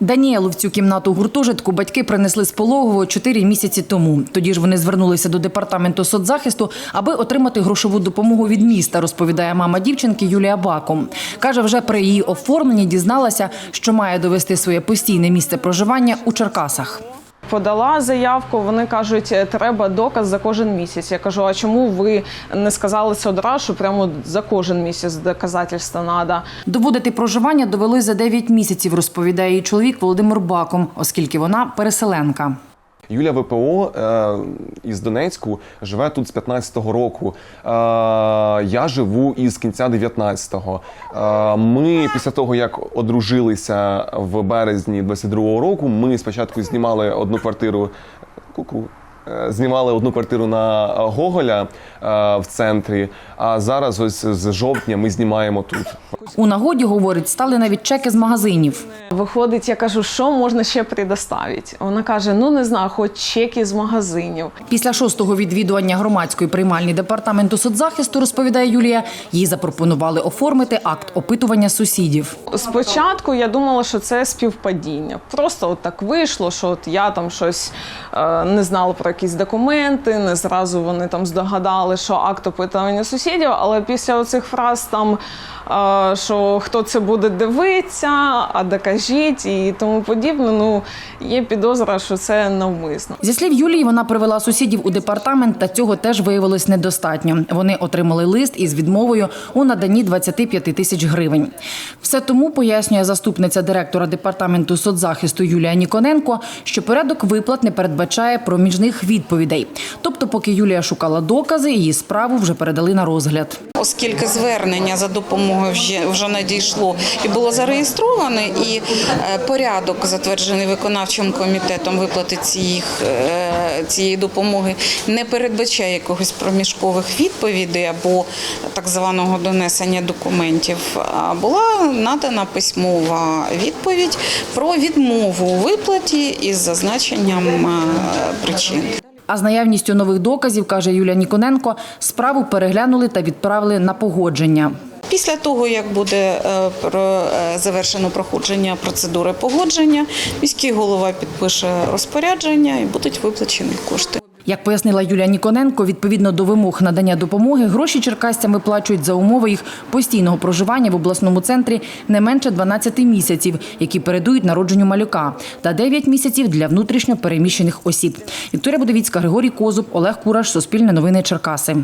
Даніелу в цю кімнату гуртожитку батьки принесли з пологового чотири місяці тому. Тоді ж вони звернулися до департаменту соцзахисту, аби отримати грошову допомогу від міста, розповідає мама дівчинки Юлія Баком. Каже, вже при її оформленні дізналася, що має довести своє постійне місце проживання у Черкасах. Подала заявку, вони кажуть, «Е, треба доказ за кожен місяць. Я кажу, а чому ви не сказали це одразу, що прямо за кожен місяць доказательства треба? Доводити проживання довели за 9 місяців, розповідає її чоловік Володимир Баком, оскільки вона переселенка. Юля ВПО е, із Донецьку живе тут з 15-го року. Е, я живу із кінця 19-го. Е, ми після того, як одружилися в березні 22-го року, ми спочатку знімали одну квартиру. Ку-ку. Е, Знімали одну квартиру на Гоголя е, в центрі, а зараз, ось з жовтня, ми знімаємо тут. У нагоді, говорить, стали навіть чеки з магазинів. Виходить, я кажу, що можна ще предоставити? Вона каже: ну не знаю, хоч чеки з магазинів. Після шостого відвідування громадської приймальні департаменту соцзахисту, розповідає Юлія, їй запропонували оформити акт опитування сусідів. Спочатку я думала, що це співпадіння. Просто от так вийшло, що от я там щось е, не знала про якісь документи, не зразу вони там здогадали, що акт опитування сусідів. Але після оцих фраз там, е, що хто це буде дивитися, а докажіть і тому подібне. Ну є підозра, що це навмисно. Зі слів Юлії, вона привела сусідів у департамент, та цього теж виявилось недостатньо. Вони отримали лист із відмовою у наданні 25 тисяч гривень. Все тому пояснює заступниця директора департаменту соцзахисту Юлія Ніконенко, що порядок виплат не передбачає проміжних відповідей. Тобто, поки Юлія шукала докази, її справу вже передали на розгляд. Оскільки звернення за допомогою вже, вже надійшло і було зареєстроване, і е, порядок затверджений виконавчим комітетом виплати цієї, е, цієї допомоги не передбачає якогось проміжкових відповідей або так званого донесення документів, була надана письмова відповідь про відмову у виплаті із зазначенням е, причин. А з наявністю нових доказів, каже Юлія Ніконенко, справу переглянули та відправили на погодження. Після того, як буде е, е, завершено проходження процедури погодження, міський голова підпише розпорядження і будуть виплачені кошти. Як пояснила Юлія Ніконенко, відповідно до вимог надання допомоги, гроші черкасцям виплачують за умови їх постійного проживання в обласному центрі не менше 12 місяців, які передують народженню малюка, та 9 місяців для внутрішньо переміщених осіб. Вікторія Будовіцька, Григорій Козуб, Олег Кураш, Суспільне новини Черкаси.